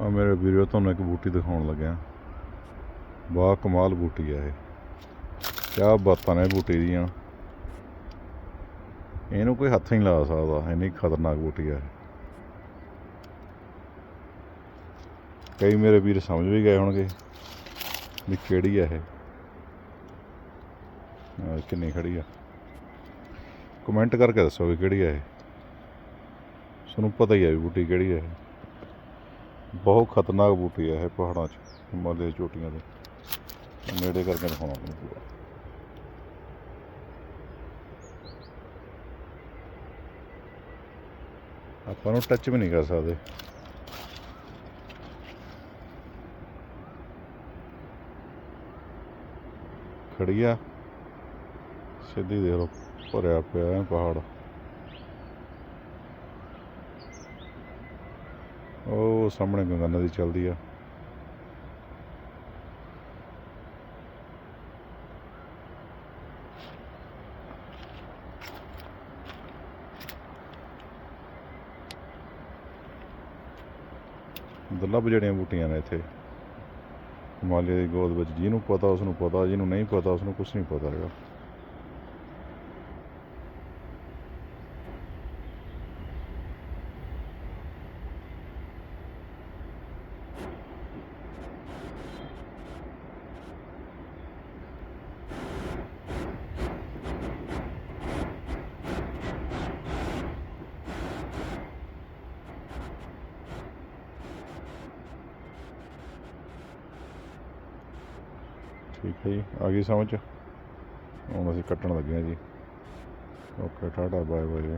ਆ ਮੇਰੇ ਵੀਰੋ, ਤੁਹਾਨੂੰ ਇੱਕ ਬੂਟੀ ਦਿਖਾਉਣ ਲੱਗਿਆ। ਬਾ ਕਮਾਲ ਬੂਟੀ ਆ ਇਹ। ਕਿਆ ਬਾਤਾਂ ਨੇ ਬੂਟੀ ਦੀਆਂ। ਇਹਨੂੰ ਕੋਈ ਹੱਥ ਨਹੀਂ ਲਾ ਸਕਦਾ। ਇੰਨੀ ਖਤਰਨਾਕ ਬੂਟੀ ਆ ਇਹ। ਕਈ ਮੇਰੇ ਵੀਰ ਸਮਝ ਵੀ ਗਏ ਹੋਣਗੇ ਵੀ ਕਿਹੜੀ ਆ ਇਹ। ਆਹ ਕਿੰਨੀ ਖੜੀ ਆ। ਕਮੈਂਟ ਕਰਕੇ ਦੱਸੋ ਵੀ ਕਿਹੜੀ ਆ ਇਹ। ਤੁਹਾਨੂੰ ਪਤਾ ਹੀ ਆ ਵੀ ਬੂਟੀ ਕਿਹੜੀ ਆ ਇਹ। ਬਹੁਤ ਖਤਰਨਾਕ ਬੂਟੀ ਆ ਇਹ ਪਹਾੜਾਂ 'ਚ ਹਿਮਾਲਯ ਚੋਟੀਆਂ ਦੇ ਨੇੜੇ ਕਰਕੇ ਦਿਖਾਉਣਾ ਤੁਹਾਨੂੰ ਪੂਰਾ ਆਪਾਂ ਨੂੰ ਟੱਚ ਵੀ ਨਹੀਂ ਕਰ ਸਕਦੇ। ਖੜੀਆ ਸਿੱਧੀ ਦੇਖ ਲਓ, ਭਰਿਆ ਪਿਆ ਹੈ ਪਹਾੜ। ਉਹ ਸਾਹਮਣੇ ਗੰਗਾ ਨਦੀ ਚੱਲਦੀ ਆ। ਦੁਰਲੱਭ ਜਿਹੜੀਆਂ ਬੂਟੀਆਂ ਨੇ ਇੱਥੇ। ਹਿਮਾਲਿਆ ਦੀ ਗੋਦ ਵਿੱਚ ਜਿਹਨੂੰ ਪਤਾ ਉਸ ਨੂੰ ਪਤਾ, ਜਿਹਨੂੰ ਨਹੀਂ ਪਤਾ ਉਸ ਨੂੰ ਕੁਝ ਨਹੀਂ ਪਤਾ ਹੈਗਾ। ਠੀਕ ਹੈ ਜੀ। ਆ ਗਈ ਸਮਝ? ਹੁਣ ਅਸੀਂ ਕੱਟਣ ਲੱਗੇ ਹਾਂ ਜੀ। Okay, tata bye bye